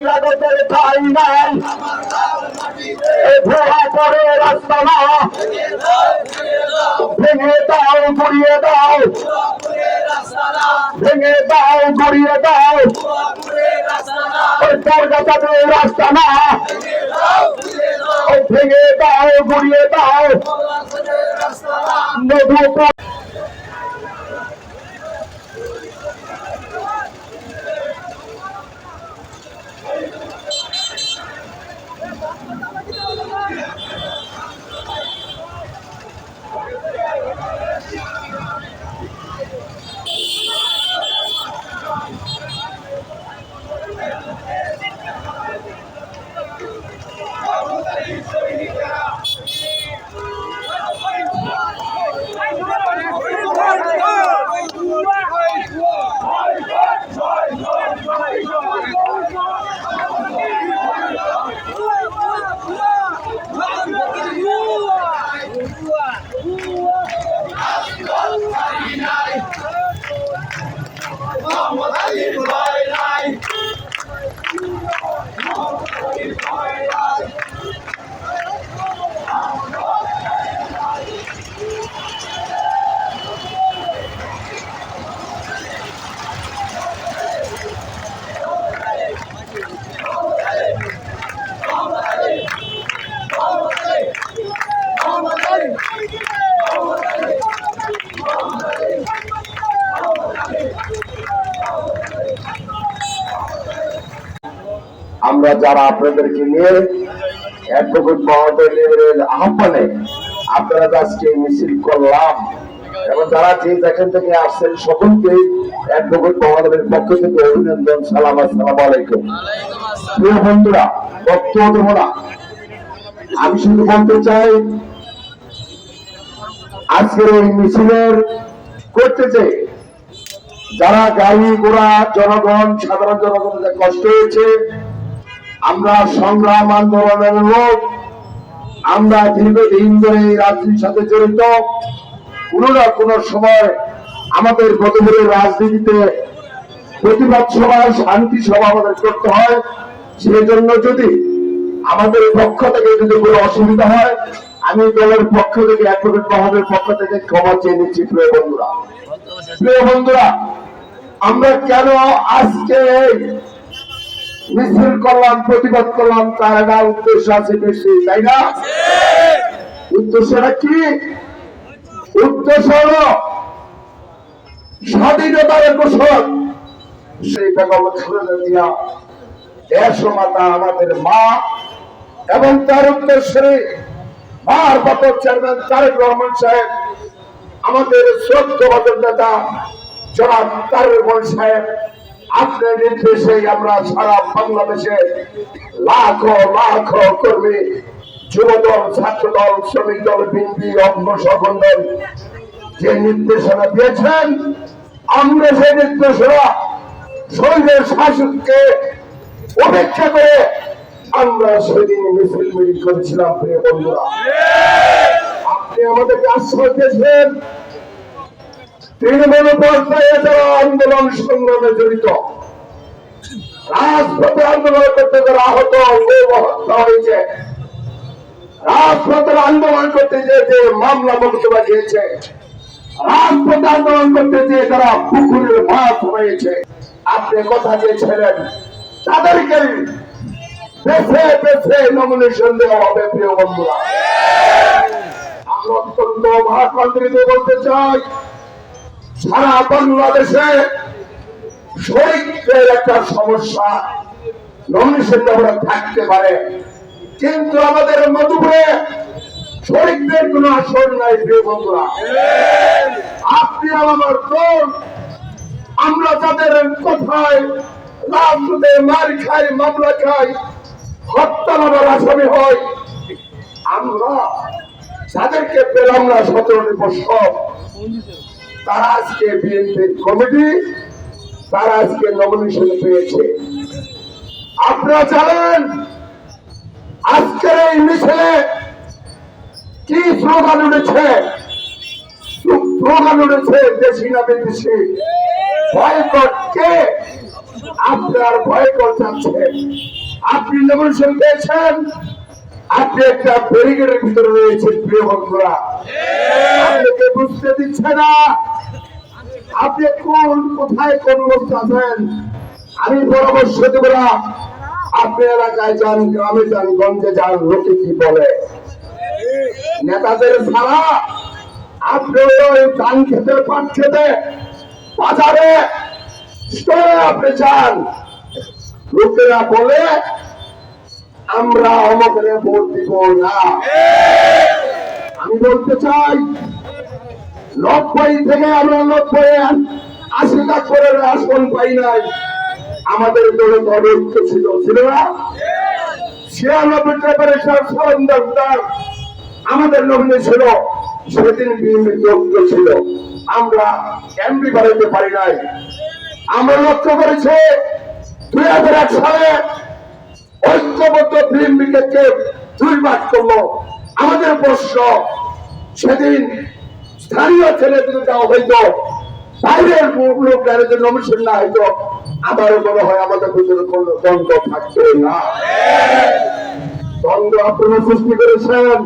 জগতের ঠাই নাই। ধোয়া পড়ে রাস্তা না। ভেঙে দাও, গড়িয়ে দাও। ভেঙে দাও, গড়িয়ে দাও। ওই কলকাতাতে রাস্তা না। ভেঙে দাও, গড়িয়ে দাও। মধুপুর আমরা যারা আপনাদেরকে নিয়ে অ্যাডভোকেট মহোদয়ের আহ্বানে আপনারা আজকে মিছিল করলাম। এবং যারা যে যেখান থেকে আসছেন সকলকে অ্যাডভোকেট মহোদয়ের পক্ষ থেকে অভিনন্দন, সালাম, আসসালাম আলাইকুম। প্রিয় বন্ধুরা, বক্তব্য দেবো না। আমি শুধু বলতে চাই, আজকের এই মিছিলের করতেছে যারা গাড়ি ঘোড়া জনগণ, সাধারণ জনগণের যে কষ্ট হয়েছে আমরা সংগ্রাম আন্দোলনের লোক। আমরা দীর্ঘদিন ধরে এই রাজনীতির সাথে জড়িত। কোন না কোন সময় আমাদের গতদিনের রাজনীতিতে প্রতিবাদ সভা, শান্তি সভা আমাদের করতে হয়। সেই জন্য যদি আমাদের পক্ষ থেকে যদি কোনো অসুবিধা হয়, আমি দলের পক্ষ থেকে, অ্যাডভোকেট মহলের পক্ষ থেকে ক্ষমা চেয়ে নিচ্ছি, প্রিয় বন্ধুরা। প্রিয় বন্ধুরা, আমরা কেন আজকে মিছিল করলাম, প্রতিবাদ করলাম, তার একটা উদ্দেশ্য আছে বেশি, তাই না? উদ্দেশ্যটা কি? উদ্দেশ্য হলো স্বাধীনতার ঘোষক সেই বেগম জিয়া দেড়শো মাতা আমাদের মা এবং তার উদ্দেশ্যে মার বাপর চেয়ারম্যান তারেক রহমান সাহেব, আমাদের শ্রদ্ধ নেতা জনাব তারেক রহমান সাহেব আপনার নির্দেশে আমরা সারা বাংলাদেশে লাখ লাখ কর্মী যুব দল ছাত্র দল শ্রমিক দল বিএনপি, অঙ্গ সংগঠন যে নির্দেশনা দিয়েছেন, আমরা সেই নির্দেশনা শরীরের শাসককে উপেক্ষা করে আমরা সেদিন মিছিল মিটিং করেছিলাম, প্রিয় বন্ধুরা। আপনি আমাদেরকে আশ্বাস দিয়েছেন, তৃণমূল পর্যায়ে আন্দোলন সংগ্রামে জড়িত। রাজপথে আন্দোলন করতে যারা আহত হয়েছে। রাজপথের আন্দোলন করতে যে যে মামলা বক্তব্য দিয়েছে, রাজপথে আন্দোলন করতে যে যারা পুকুরের মাছ হয়েছে আপনি কথা দিয়েছিলেন, তাদেরকে বেছে বেছে নমিনেশন দেওয়া হবে, প্রিয় বন্ধুরা। আমরা অত্যন্ত ভাষান্তরিত বলতে চাই, সারা বাংলাদেশে শরীরের একটা সমস্যা। আমরা থাকতে পারে। কিন্তু আমাদের মধুপুরে শরীরদের নাই, প্রিয় বন্ধুরা। আপনি আমার আমরা যাদের কোথায় মার খাই, মামলা খাই, হত্যা মামলার আসামি হয় আমরা যাদেরকে পেলাম না সতেরোটি বছর, তারা আজকে বিএনপির কমিটি তারা আজকে নমিনেশন পেয়েছে। আপনারা জানেন, আজকের এই মিছিলে কি স্লোগান উঠেছে? স্লোগান উঠেছে, দেশি না বিদেশি? বয়কট কে আপনার ভয় করছে। আপনি নমিনেশন পেয়েছেন? আপনি একটা ব্যারিকেডের ভিতরে রয়েছেন, প্রিয় বন্ধুরা। আপনাকে বুঝতে দিচ্ছে না? আপনি কোন, কোথায় কোন অবস্থা আছেন? আমি পরামর্শ দেব না। আপনি এলাকায় যান, গ্রামে যান, গঞ্জে যান, লোকে কি বলে? নেতাদের ছাড়া আপনি ওই ধান খেতে, পাট খেতে, বাজারে আপনি যান। লোকেরা বলে, আমরা অমকের ভোট দিব না। আমি বলতে চাই নব্বই থেকে আমরা নব্বই আশি লাখ করে আসন পাই নাই। আমাদের দলে দল ছিল ছিল না? ছিয়ানব্বই প্রিপারেশন সরঞ্জাম আমাদের লগ্নে ছিল, সেদিন যোগ্য ছিল। আমরা এমপি বাড়াইতে পারি নাই। আমরা লক্ষ্য করেছি, দুই হাজার এক সালে ঐক্যবদ্ধ বিএনপিকে কে দুই মাস করল? আমাদের প্রশ্ন, সেদিন স্থানীয় ছেলে যদি দেওয়া হইতো বাইরের লোক যদি নমিশন না হইতো আমার মনে হয় আমাদের ভিতরে কোনো দ্বন্দ্ব থাকবে না। দ্বন্দ্ব আপনারা সৃষ্টি করেছেন।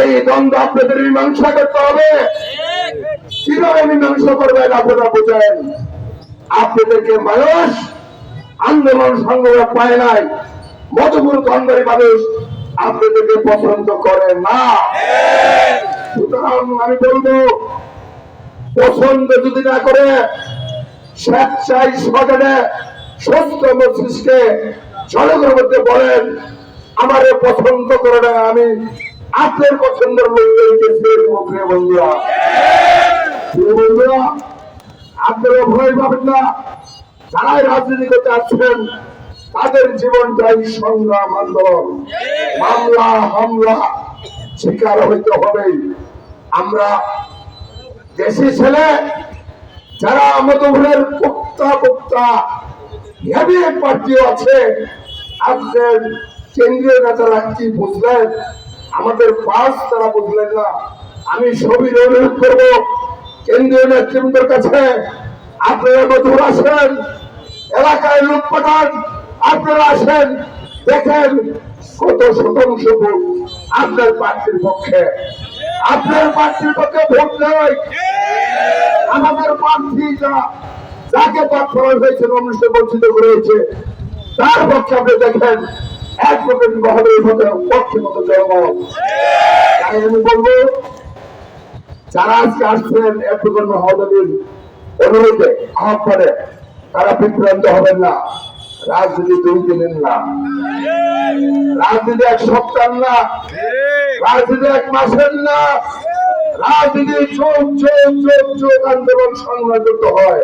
এই দ্বন্দ্ব আপনাদের মীমাংসা করতে হবে। কীভাবে মীমাংসা করবেন আপনারা বোঝেন? আপনাদেরকে মানুষ আন্দোলন সংগ্রাম পায় নাই। মধুপুর ধনবাড়ি মানুষ আপনাদেরকে পছন্দ করে না। সুতরাং আমি বলব পছন্দ যদি না করে, স্বেচ্ছায় সজনে সুস্থ মস্তিষ্কে জনগণের মধ্যে বলেন, আমারে পছন্দ করে না, আমি আপনার পছন্দের লোকদেরকে ছেড়ে বন্ধুরা। বন্ধুরা, আপনারা ভয় পাবেন না, যারাই রাজনীতি করতে আসছেন তাদের জীবনটাই সংগ্রাম আন্দোলন। মামলা, হামলা, শিকার হইতে হবে আমরা দেশি ছেলে, যারা মধুপুরের বক্তা বক্তা হেভি পার্টিও আছে আপনার কেন্দ্রীয় নেতারা কি বুঝলেন? আমাদের পাস তারা বুঝলেন না। আমি সবই অনুরোধ করব, কেন্দ্রীয় নেতৃবৃন্দের কাছে আপনারা মধুর আসেন, এলাকায় লোক পাঠান, আপনারা আসেন, দেখেন কত শতাংশ আপনার প্রার্থীর পক্ষে। আপনার প্রার্থীর পক্ষে ভোট নয় আমাদের প্রার্থী যা যাকে পথ ফেলা হয়েছে অনুষ্ঠান বঞ্চিত করেছে তার পক্ষে আপনি দেখেন এক প্রকার মহলের মতো পক্ষে মতো তাই আমি বলব যারা আজকে আসছেন এক প্রকার মহোদয়ের অনুরোধে আহ্বানে তারা বিভ্রান্ত হবেন না। রাজনীতি দুই দিনের না। রাজনীতি এক সপ্তাহ না। রাজনীতি এক মাসের না। রাজনীতি চোখ চোখ চোখ চোখ আন্দোলন করতে হয়।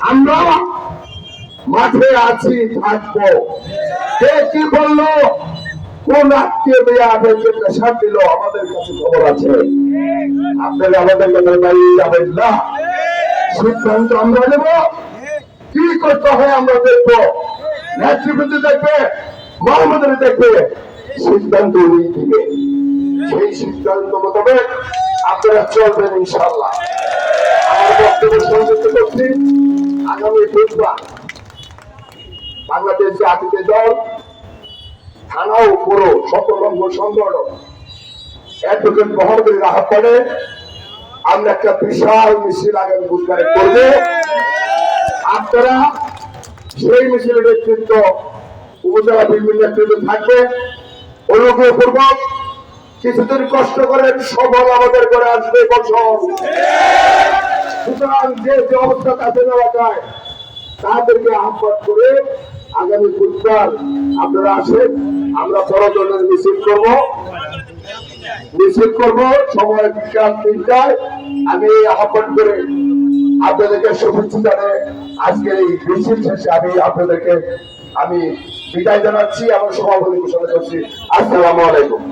আমরা মাঠে আছি, থাকব। কে কি বলল? কোন আত্মীয় দিয়ে আপনাকে প্রেশার দিল? আমাদের কাছে খবর আছে। আপনারা আমাদের কাছে যাবেন না। সিদ্ধান্ত আমরা নেব। কি করতে হয় আমরা দেখব? নেতৃবৃন্দ দেখবে? মহম্মদের দেখবে? সিদ্ধান্ত সেই সিদ্ধান্ত মোতাবেক আপনারা চলবেন ইনশাল্লাহ আমার বক্তব্য সংযুক্ত করছি। আগামী বুধবার বাংলাদেশ জাতীয় দল পুরো অঙ্গ সংগঠন আহ্বানে আমরা একটা বিশাল মিছিল আগামী বুধবারে করব। আপনারা সেই মিছিলের নেতৃত্ব উপজেলা বিভিন্ন নেতৃত্ব থাকবে। অনুগ্রহ পূর্বক কিছুদিন কষ্ট করেন সফল আমাদের করে আসবে বছর। সুতরাং যে যে অবস্থা তাদের এলাকায় তাদেরকে আহ্বান করে আগামী বুধবার আপনারা আসেন, আমরা বড় মিছিল করব। মিছিল করব, সময় বিকাল তিনটায়। আমি এই আহ্বান করে আপনাদেরকে শুভেচ্ছা জানাই। আজকের এই মিছিল শেষে আমি আপনাদেরকে, আমি বিদায় জানাচ্ছি এবং সভাপতি ঘোষণা করছি আসসালামু আলাইকুম